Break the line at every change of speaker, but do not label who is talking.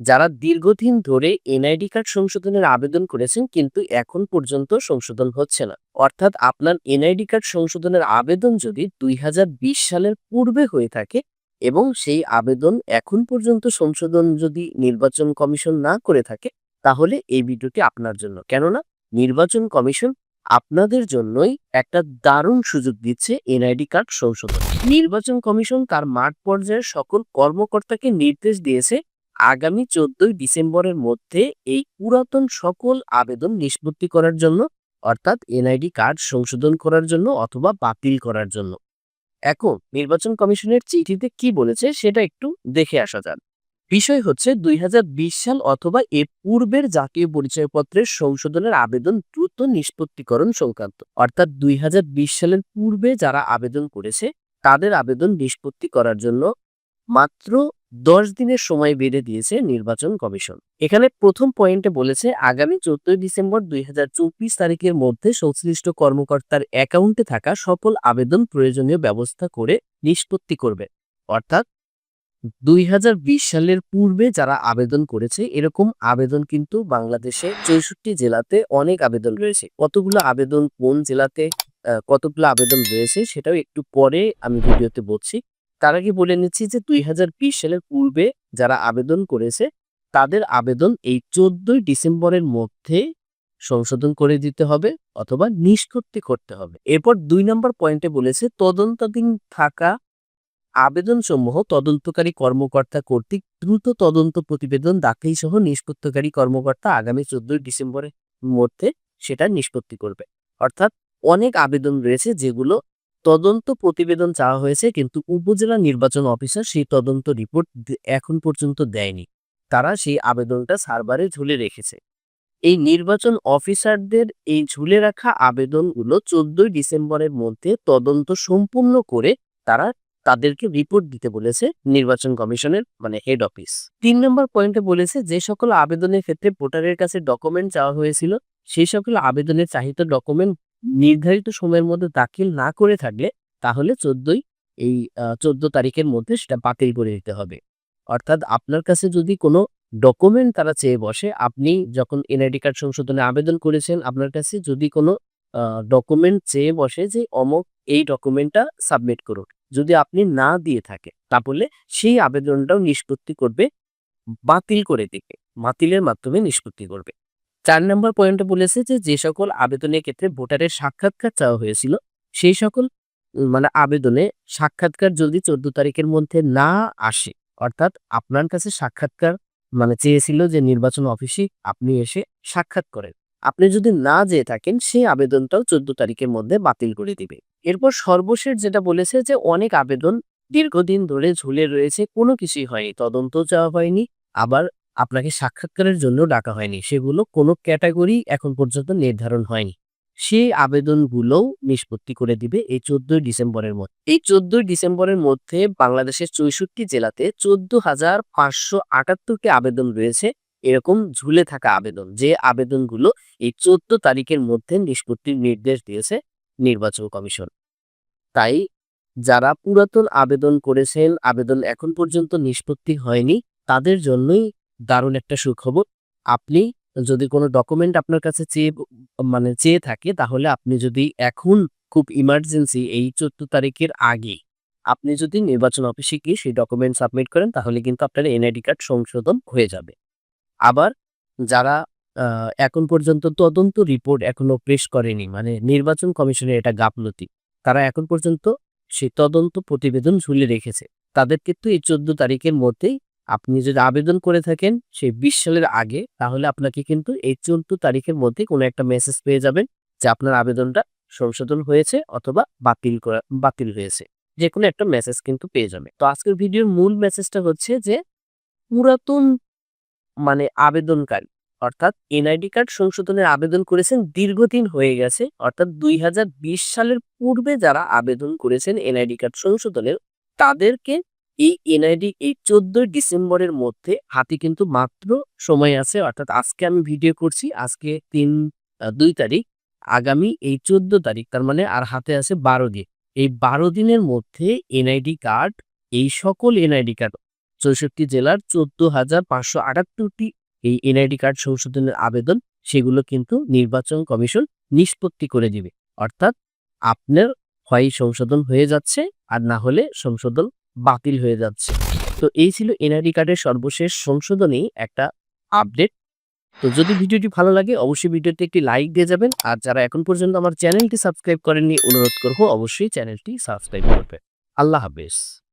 যারা দীর্ঘদিন ধরে এনআইডি কার্ড সংশোধনের আবেদন করেছেন কিন্তু এখন পর্যন্ত সংশোধন হচ্ছে না। অর্থাৎ আপনার এনআইডি কার্ড সংশোধনের আবেদন যদি দুই হাজার বিশ সালের পূর্বে হয়ে থাকে এবং সেই আবেদন এখন পর্যন্ত সংশোধন যদি নির্বাচন কমিশন না করে থাকে, তাহলে এই ভিডিওটি আপনার জন্য। কেননা নির্বাচন কমিশন আপনাদের জন্যই একটা দারুণ সুযোগ দিচ্ছে এনআইডি কার্ড সংশোধন। নির্বাচন কমিশন তার মাঠ পর্যায়ের সকল কর্মকর্তাকে নির্দেশ দিয়েছে আগামী চোদ্দই ডিসেম্বরের মধ্যে এই পুরাতন সকল আবেদন নিষ্পত্তি করার জন্য, অর্থাৎ এনআইডি কার্ড সংশোধন করার জন্য অথবা বাতিল করার জন্য। এখন, নির্বাচন কমিশনের চিঠিতে কি বলেছে সেটা একটু দেখে আসা যাক। বিষয় হচ্ছে দুই হাজার বিশ সাল অথবা এ পূর্বের জাতীয় পরিচয়পত্রের সংশোধনের আবেদন দ্রুত নিষ্পত্তিকরণ সংক্রান্ত, অর্থাৎ দুই হাজার বিশ সালের পূর্বে যারা আবেদন করেছে, তাদের আবেদন নিষ্পত্তি করার জন্য মাত্র দশ দিনের সময় বেড়ে দিয়েছে নির্বাচন কমিশন। এখানে প্রথম পয়েন্টে বলেছে, আগামী চোদ্দই ডিসেম্বর দুই হাজার চব্বিশ তারিখের মধ্যে সংশ্লিষ্ট কর্মকর্তার অ্যাকাউন্টে থাকা সকল আবেদন প্রয়োজনীয় ব্যবস্থা করে নিষ্পত্তি করবে। অর্থাৎ দুই হাজার বিশ সালের পূর্বে যারা আবেদন করেছে, এরকম আবেদন কিন্তু বাংলাদেশে চৌষট্টি জেলাতে অনেক আবেদন রয়েছে। কতগুলো আবেদন, কোন জেলাতে কতগুলো আবেদন রয়েছে, সেটাও একটু পরে আমি ভিডিওতে বলছি। তার আগে বলে নিচ্ছি যে, দুই হাজার বিশ সালের পূর্বে যারা আবেদন করেছে, তাদের আবেদন এই চোদ্দই ডিসেম্বরের মধ্যে সংশোধন করে দিতে হবে অথবা নিষ্পত্তি করতে হবে। এরপর দুই নম্বর পয়েন্টে বলেছে, তদন্তাধীন থাকা আবেদনসমূহ তদন্তকারী কর্মকর্তা কর্তৃক দ্রুত তদন্ত প্রতিবেদন দাখিল সহ নিষ্পত্তিকারী কর্মকর্তা আগামী চোদ্দই ডিসেম্বরের মধ্যে সেটা নিষ্পত্তি করবে। অর্থাৎ অনেক আবেদন রয়েছে যেগুলো তদন্ত প্রতিবেদন চাওয়া হয়েছে, কিন্তু উপজেলা নির্বাচন অফিসার সেই তদন্ত রিপোর্ট এখন পর্যন্ত দেয়নি। তারা সেই আবেদনটা সার্ভারে ঝুলে রেখেছে। এই নির্বাচন অফিসারদের এই ঝুলে রাখা আবেদনগুলো চোদ্দই ডিসেম্বরের মধ্যে তদন্ত সম্পূর্ণ করে তারা তাদেরকে রিপোর্ট দিতে বলেছে নির্বাচন কমিশনের মানে হেড অফিস। তিন নম্বর পয়েন্টে বলেছে যে সকল আবেদনের ক্ষেত্রে ভোটারের কাছে ডকুমেন্ট চাওয়া হয়েছিল, সেই সকল আবেদনের চাহিদা ডকুমেন্ট নির্ধারিত সময়ের মধ্যে দাখিল না করে থাকলে তাহলে চোদ্দই এই চোদ্দ তারিখের মধ্যে সেটা বাতিল করে দিতে হবে। অর্থাৎ আপনার কাছে যদি কোনো ডকুমেন্ট তারা চেয়ে বসে, আপনি যখন এনআইডি কার্ড সংশোধনে আবেদন করেছেন, আপনার কাছে যদি কোনো ডকুমেন্ট চেয়ে বসে যে, অমক এই ডকুমেন্টটা সাবমিট করুন। যদি আপনি না দিয়ে থাকে, তাহলে সেই আবেদনটাও নিষ্পত্তি করবে বাতিল করে দিবে। বাতিলের মাধ্যমে নিষ্পত্তি করবে। চার নম্বর পয়েন্টে বলেছে যে যে সকল আবেদনের ক্ষেত্রে ভোটারের সাক্ষাৎকার চাওয়া হয়েছিল, সেই সকল মানে আবেদনে সাক্ষাৎকার যদি চোদ্দ তারিখের মধ্যে না আসে, অর্থাৎ আপনার কাছে সাক্ষাৎকার মানে চেয়েছিল যে নির্বাচন অফিসে আপনি এসে সাক্ষাৎ করেন। আপনি যদি না যেয়ে থাকেন, সেই আবেদনটাও চোদ্দ তারিখের মধ্যে বাতিল করে দিবে। এরপর সর্বশেষ যেটা বলেছে যে, অনেক আবেদন দীর্ঘদিন ধরে ঝুলে রয়েছে, কোনো কিছুই হয়নি তদন্ত চাওয়া হয়নি, আবার আপনাকে সাক্ষাৎকারের জন্য ডাকা হয়নি। সেগুলো কোনো ক্যাটাগরি এখন পর্যন্ত নির্ধারণ হয়নি। সেই আবেদনগুলোও নিষ্পত্তি করে দিবে এই চোদ্দই ডিসেম্বরের মধ্যে। এই চোদ্দই ডিসেম্বরের মধ্যে বাংলাদেশের চৌষট্টি জেলাতে চোদ্দ হাজার পাঁচশো আটাত্তরটি আবেদন রয়েছে। এরকম ঝুলে থাকা আবেদন। যে আবেদনগুলো এই চোদ্দ তারিখের মধ্যে নিষ্পত্তির নির্দেশ দিয়েছে নির্বাচন কমিশন। তাই যারা পুরাতন আবেদন করেছেন, আবেদন এখন পর্যন্ত নিষ্পত্তি হয়নি, তাদের জন্যই দারুণ একটা সুখবর। আপনি যদি কোনো ডকুমেন্ট আপনার কাছে চেয়ে মানে চেয়ে থাকে, তাহলে আপনি যদি এখন খুব ইমার্জেন্সি এই চোদ্দ তারিখের আগে আপনি যদি নির্বাচন অফিসে গিয়ে সেই ডকুমেন্ট সাবমিট করেন, তাহলে কিন্তু আপনার এনআইডি কার্ড সংশোধন হয়ে যাবে। আবার যারা এখন পর্যন্ত তদন্ত রিপোর্ট এখনও পেশ করেনি মানে নির্বাচন কমিশনের এটা গাফলতি, তারা এখন পর্যন্ত সেই তদন্ত প্রতিবেদন ঝুলে রেখেছে। তাদের কিন্তু এই চোদ্দ তারিখের মধ্যেই আপনি যদি আবেদন করে থাকেন সেই বিশ সালের আগে, তাহলে আপনাকে কিন্তু এই চোদ্দ তারিখের মধ্যে কোনো একটা মেসেজ পেয়ে যাবেন যে আপনার আবেদনটা সংশোধন হয়েছে অথবা বাতিল করা, বাতিল হয়েছে। যে কোনো একটা মেসেজ কিন্তু পেয়ে যাবে তো আজকের ভিডিওর মূল মেসেজটা হচ্ছে যে, পুরাতন মানে আবেদনকারী, অর্থাৎ এনআইডি কার্ড সংশোধনের আবেদন করেছেন দীর্ঘদিন হয়ে গেছে, অর্থাৎ দুই হাজার বিশ সালের পূর্বে যারা আবেদন করেছেন এনআইডি কার্ড সংশোধনের, তাদেরকে এই এনআইডি এই চোদ্দই ডিসেম্বরের মধ্যে হাতে কিন্তু মাত্র সময় আছে, অর্থাৎ আজকে আমি ভিডিও করছি, আজকে তিন দুই তারিখ, আগামী এই চোদ্দ তারিখ, তার মানে আর হাতে আছে বারো দিন। এই বারো দিনের মধ্যে এনআইডি কার্ড এই সকল এনআইডি কার্ড চৌষট্টি জেলার চোদ্দ হাজার পাঁচশো আটাত্তরটি এই এনআইডি কার্ড সংশোধনের আবেদন, সেগুলো কিন্তু নির্বাচন কমিশন নিষ্পত্তি করে দিবে। অর্থাৎ আপনার হয় সংশোধন হয়ে যাচ্ছে, আর না হলে সংশোধন বাতিল হয়ে যাচ্ছে। তো এই ছিল এনআইডি কার্ডের সর্বশেষ সংশোধনী, একটা আপডেট। তো যদি ভিডিওটি ভালো লাগে, অবশ্যই ভিডিওতে একটি লাইক দিয়ে যাবেন। আর যারা এখন পর্যন্ত আমার চ্যানেলটি সাবস্ক্রাইব করেননি, অনুরোধ করব অবশ্যই চ্যানেলটি সাবস্ক্রাইব করবে। আল্লাহ হাফেজ।